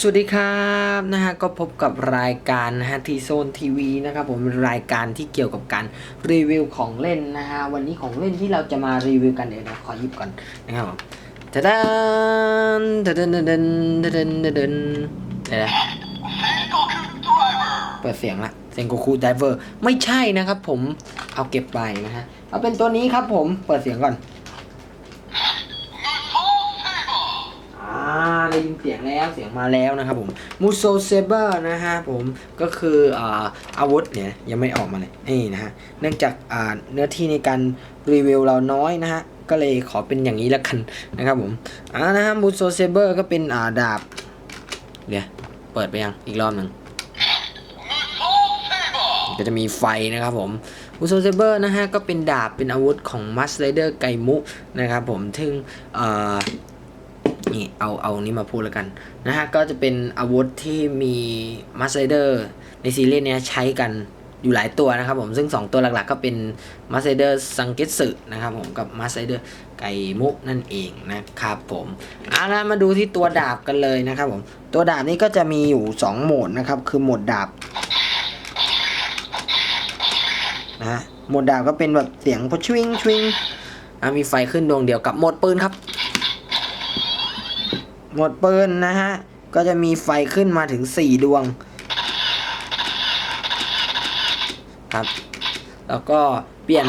สวัสดีครับนะฮะก็พบกับรายการนะฮะทีโซนทีวีนะครับผมรายการที่เกี่ยวกับการรีวิวของเล่นนะฮะวันนี้ของเล่นที่เราจะมารีวิวกันเดี๋ยวนะขอหยิบก่อนนะครับผมตะดันตะดันตะดันตะดันตะดันเดี๋ยวนะเปิดเสียงละเซนโกคูไดเวอร์ไม่ใช่นะครับผมเอาเก็บไปนะฮะเอาเป็นตัวนี้ครับผมเปิดเสียงก่อน ได้ยินเสียงแล้วเสียงมาแล้วนะครับผมมูโซเซเบอร์นะฮะผมก็คืออาอาวุธเนี่ยยังไม่ออกมาเลยนี่นะฮะเนื่องจากาเนื้อที่ในการรีวิวเราน้อยนะฮะก็เลยขอเป็นอย่างนี้แล้วกันนะครับผมอ่านะฮะมูโซเซเบอร์ก็เป็นอ่าดาบเดี๋ยวเปิดไปยังอีกรอบหนึ่งก็จะมีไฟนะครับผมมูโซเซเบอร์นะฮะก็เป็นดาบเป็นอาวุธของมัสไรเดอร์ไกมุนะครับผมซึ่งอ่า นี่เอาเอานี้มาพูดแล้วกันนะฮะก็จะเป็นอาวุธที่มีมาสเดอร์ในซีรีส์เนี้ยใช้กันอยู่หลายตัวนะครับผมซึ่ง 2 ตัวหลักๆ ก็เป็นมาสเดอร์ซังเกตสึนะครับผมกับมาสเดอร์ไกมุนั่นเองนะครับผมเอาละมาดูที่ตัวดาบกันเลยนะครับผมตัวดาบนี้ก็จะมีอยู่ 2 โหมดนะครับคือโหมดดาบนะฮะโหมดดาบก็เป็นแบบเสียงพชวิงชวิงอะมีไฟขึ้นดวงเดียวกับโหมดปืนครับ หมดปืนนะฮะ ก็จะมีไฟขึ้นมาถึง 4 ดวง ครับ แล้วก็เปลี่ยน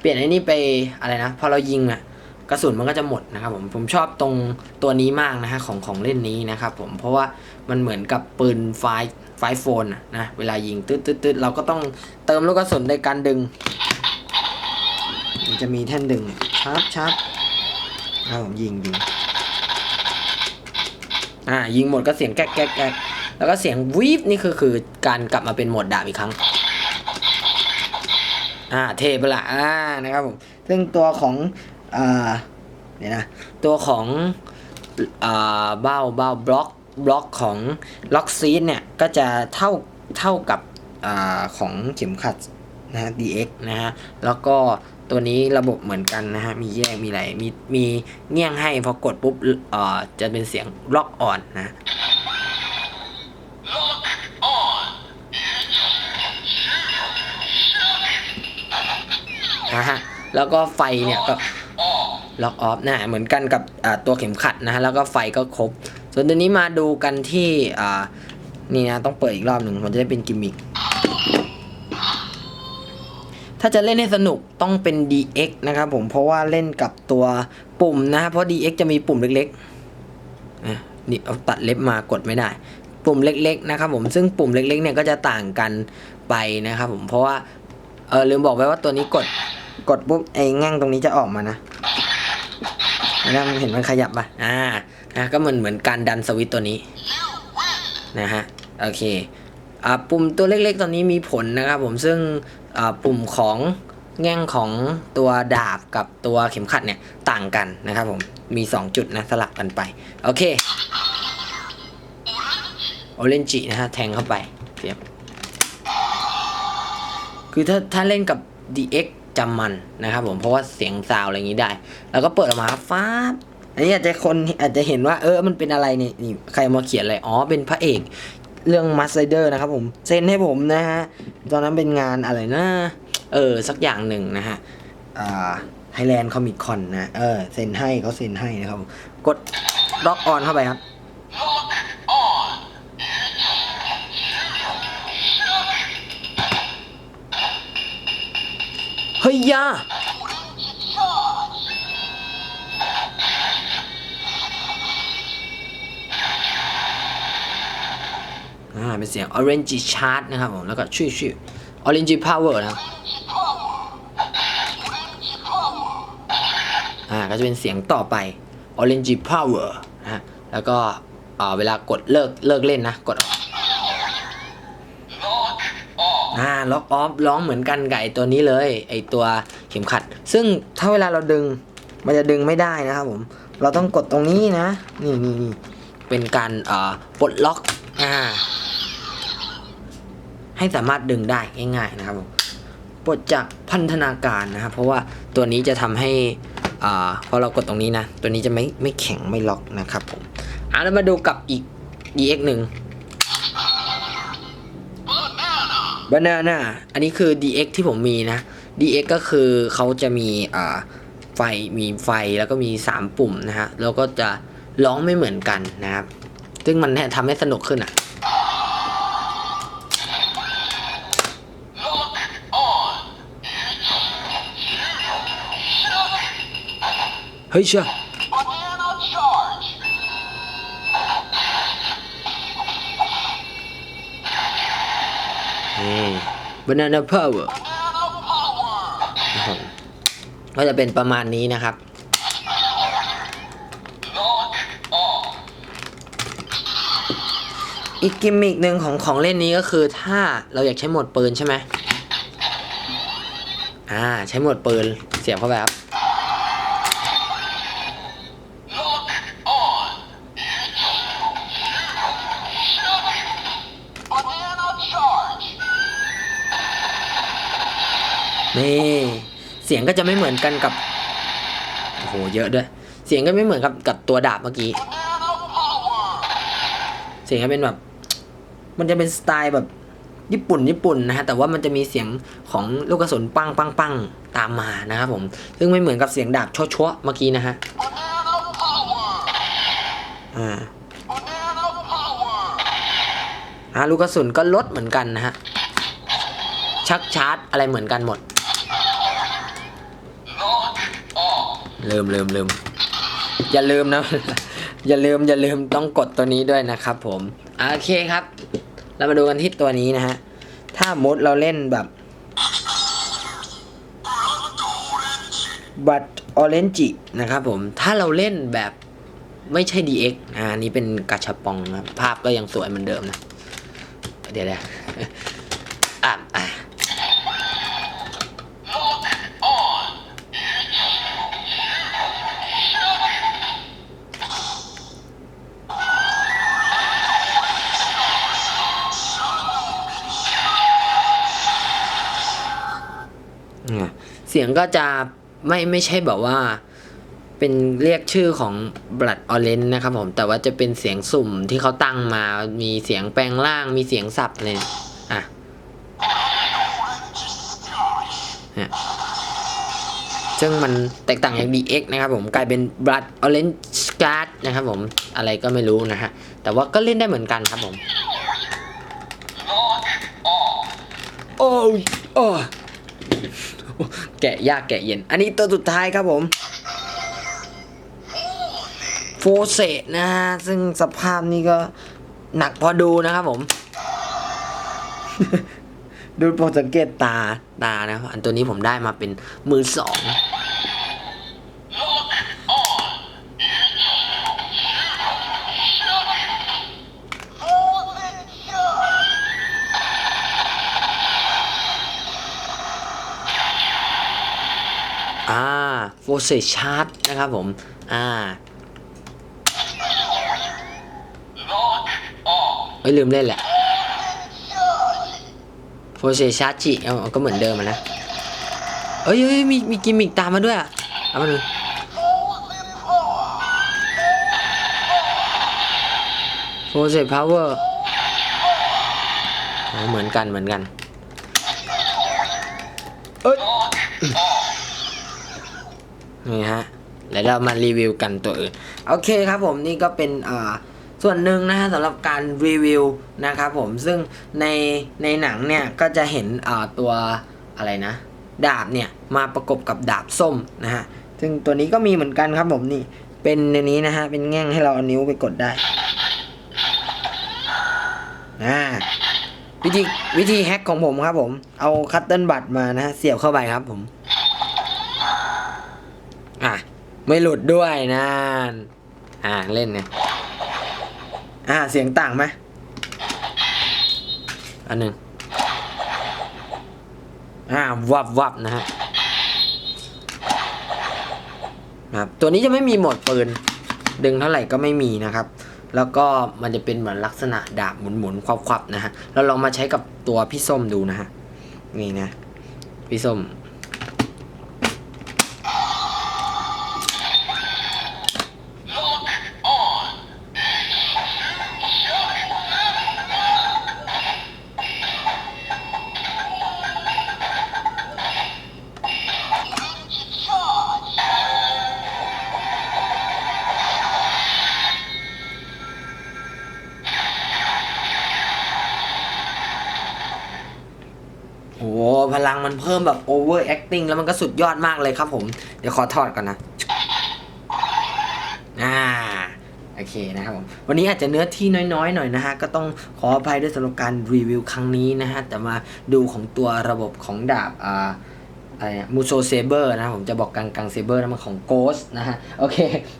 เปลี่ยนไอ้นี่ไปอะไรนะ พอเรายิงอะกระสุนมันก็จะหมดนะครับผมผมชอบตรงตัวนี้มากนะฮะของของเล่นนี้นะครับผมเพราะว่ามันเหมือนกับปืนไฟไฟโฟนอะนะเวลายิงตึ๊ดตึ๊ดตึ๊ดเราก็ต้องเติมลูกกระสุนในการดึง มันจะมีแท่นดึงชาร์ปชาร์ปนะครับผมยิงยิง อ่ายิงหมดก็เสียงแก๊กแก๊กแก๊กแล้วก็เสียงวีบนี่คือคือการกลับมาเป็นโหมดดาบอีกครั้ง อ่าเทปละอ่านะครับผมซึ่งตัวของอ่าเดี๋ยนะตัวของอ่าเบ้าเบ้าบล็อกบล็อกของล็อกซีดเนี่ยก็จะเท่าเท่ากับอ่าของเข็มขัดนะฮะ DX นะฮะแล้วก็ ตัวนี้ระบบเหมือนกันนะฮะ มีแยกมีอะไรมีมีเงี้ยงให้พอกดปุ๊บเอ่อจะเป็นเสียงล็อกออนนะ นะฮะ แล้วก็ไฟเนี่ยก็ล็อกออฟนะเหมือนกันกับอ่าตัวเข็มขัดนะฮะ แล้วก็ไฟก็ครบ ส่วนตัวนี้มาดูกันที่อ่านี่นะ ต้องเปิดอีกรอบหนึ่งมันจะได้เป็นกิมมิค ถ้าจะเล่นให้สนุกต้องเป็น DX นะครับผมเพราะว่าเล่นกับตัวปุ่มนะฮะเพราะ DX จะมีปุ่มเล็กๆนี่เอาตัดเล็บมากดไม่ได้ ปุ่มเล็กๆนะครับผมซึ่งปุ่มเล็กๆเนี่ยก็จะต่างกันไปนะครับผมเพราะว่าเออลืมบอกไว้ว่าตัวนี้กดกดปุ๊บไอ้แง่งตรงนี้จะออกมานะนะมันเห็นมันขยับป่ะอ่านะก็เหมือนเหมือนการดันสวิตตัวนี้นะฮะโอเคอ่าปุ่มตัวเล็กๆตัวนี้มีผลนะครับผมซึ่ง ปุ่มของแง่งของตัวดาบกับตัวเข็มขัดเนี่ยต่างกันนะครับผม มี 2 จุดนะสลับกันไป โอเคโอเรนจินะฮะแทงเข้าไปเียบคือถ้าถ้าเล่นกับ DX จำมันนะครับผมเพราะว่าเสียงซาวอะไรอย่างนี้ได้ แล้วก็เปิดออกมาฟ้าอันนี้อาจจะคนอาจจะเห็นว่าเออมันเป็นอะไรเนี่ยนี่ใครมาเขียนอะไรอ๋อเป็นพระเอก เรื่องมัสไ r เดอร์นะครับผมเซ็นให้ผมนะฮะตอนนั้นเป็นงานอะไรนะเออสักอย่างหนึ่งนะฮะอ่าไทยแลนด์คอมิคคอนนะเออเซ็นให้เขาเซ็นให้นะครับกดล็อกออนเข้าไปครับเฮ้ยยา อ่าเป็นเสียง Orange Chart นะครับผมแล้วก็ชื่อชื่อ Orange Power นะครับอ่าก็จะเป็นเสียงต่อไป Orange Power นะฮะแล้วก็อ่าเวลากดเลิกเลิกเล่นนะ กดออกอ่าล็อกออฟร้องเหมือนกันกับไอตัวนี้เลย ไอตัวเข็มขัด ซึ่งถ้าเวลาเราดึงมันจะดึงไม่ได้นะครับผม เราต้องกดตรงนี้นะ นี่นี่นี่เป็นการอ่าปลดล็อกอ่า ให้สามารถดึงได้ง่าย ๆ นะครับผมปลดจากพันธนาการนะครับ เพราะว่าตัวนี้จะทำให้อ่าพอเรากดตรงนี้นะ ตัวนี้จะไม่ไม่แข็งไม่ล็อกนะครับผมเอาแล้วมาดูกับอีก DX หนึ่ง banana อันนี้คือ DX ที่ผมมีนะ DX ก็คือเขาจะมีอ่าไฟมีไฟแล้วก็มี 3 ปุ่มนะฮะแล้วก็จะร้องไม่เหมือนกันนะครับ ซึ่งมันทำให้สนุกขึ้นอะ เฮ้ยเชื่อ Banana charge. นี่ banana power Banana power. นะครับผมก็จะเป็นประมาณนี้นะครับอีกกิมมิกหนึ่งของของเล่นนี้ก็คือถ้าเราอยากใช้หมดปืนใช่ไหมอ่า ใช้หมดปืนเสียบเข้าไปครับ นี่เสียงก็จะไม่เหมือนกันกับโอ้โหเยอะด้วย เสียงก็ไม่เหมือนกับกับตัวดาบเมื่อกี้ เสียงจะเป็นแบบ มันจะเป็นสไตล์แบบญี่ปุ่นญี่ปุ่นนะฮะแต่ว่ามันจะมีเสียงของลูกกระสุนปังปังปังตามมานะครับผม ซึ่งไม่เหมือนกับเสียงดาบชัวชัวๆเมื่อกี้นะฮะอ่าอ่าลูกกระสุนก็ลดเหมือนกันนะฮะชักชาร์จอะไรเหมือนกันหมด ลืมลืมลืมอย่าลืมนะ อย่าลืมอย่าลืมต้องกดตัวนี้ด้วยนะครับผมโอเคครับ เรามาดูกันที่ตัวนี้นะฮะ ถ้ามดเราเล่นแบบบัตออเรนจินะครับผม ถ้าเราเล่นแบบไม่ใช่ DX อ่าอันนี้เป็นกาชาปองนะภาพก็ยังสวยเหมือนเดิมนะ เดี๋ยวเดี๋ยวอะอะ เสียงก็จะไม่ไม่ใช่แบบว่า เป็นเรียกชื่อของ Blood Orange นะครับผม แต่ว่าจะเป็นเสียงสุ่มที่เขาตั้งมา มีเสียงแปลงร่าง มีเสียงสับเลยอะเนี่ยซึ่งมันแตกต่างจาก DX นะครับผมกลายเป็น Blood Orange Guard นะครับผมอะไรก็ไม่รู้นะฮะ แต่ว่าก็เล่นได้เหมือนกันครับผม Lock on. โอ้ยโอ้ย แกะยากแกะเย็น อันนี้ตัวสุดท้ายครับผมโฟเซตนะฮะ ซึ่งสภาพนี้ก็หนักพอดูนะครับผม ดูโปรสังเกตตาตานะครับอันตัวนี้ผมได้มาเป็นมือสอง อ่าโฟเซตชาร์จนะครับผม อ่า Lock on. เอ้ยลืมเล่นแหละโฟเซชาร์จิเอาก็เหมือนเดิมอะนะ เอ้ยเอ้ยมีมีกิมมิกตามมาด้วยอะเอามาดูโฟเซพาวเวอร์เหมือนกันเหมือนกัน นี่ฮะแล้วเรามารีวิวกันตัวอื่น โอเคครับผมนี่ก็เป็นอ่าส่วนหนึ่งนะฮะสำหรับการรีวิวนะครับผมซึ่งในในหนังเนี่ยก็จะเห็นอ่าตัวอะไรนะ ดาบเนี่ยมาประกบกับดาบส้มนะฮะซึ่งตัวนี้ก็มีเหมือนกันครับผมนี่เป็นในนี้นะฮะเป็นแง่งให้เราเอานิ้วไปกดได้อ่าวิธีวิธีแฮ็กของผมครับผมเอาคัตเติลบัตมานะฮะเสียบเข้าไปครับผม อะ ไม่หลุดด้วยนะอ่าเล่นไงอ่าเสียงต่างไหมอันหนึ่งอ่าวับวับนะฮะครับตัวนี้จะไม่มีโหมดปืน ดึงเท่าไหร่ก็ไม่มีนะครับ แล้วก็มันจะเป็นเหมือนลักษณะดาบหมุนๆควับๆนะฮะเราลองมาใช้กับตัวพี่ส้มดูนะฮะนี่นะพี่ส้ม มันเพิ่มแบบ over acting แล้วมันก็สุดยอดมากเลยครับผม เดี๋ยวขอถอดก่อนนะ อ่า โอเคนะครับผม วันนี้อาจจะเนื้อที่น้อยๆ หน่อยนะฮะ ก็ต้องขออภัยด้วยสำหรับการรีวิวครั้งนี้นะฮะ แต่มาดูของตัวระบบของดาบ อ่าอะไรมูโซเซเบอร์นะผมจะบอกกังกังเซเบอร์นะมันของโกสนะฮะโอเค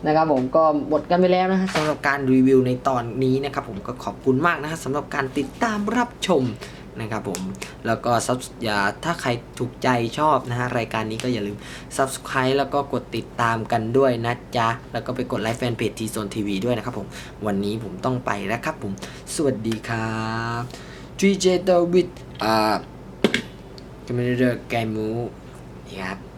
นะครับผมก็หมดกันไปแล้วนะฮะสำหรับการรีวิวในตอนนี้นะครับผมก็ขอบคุณมากนะฮะสำหรับการติดตามรับชม นะครับผม แล้วก็ซับอย่าถ้าใครถูกใจชอบนะฮะรายการนี้ก็อย่าลืม Subscribe แล้วก็กดติดตามกันด้วยนะจ๊ะ แล้วก็ไปกดไลค์แฟนเพจทีโซนทีวีด้วยนะครับผม วันนี้ผมต้องไปแล้วครับผม สวัสดีครับ DJ David อ่ากำลังเดินไกมูครับ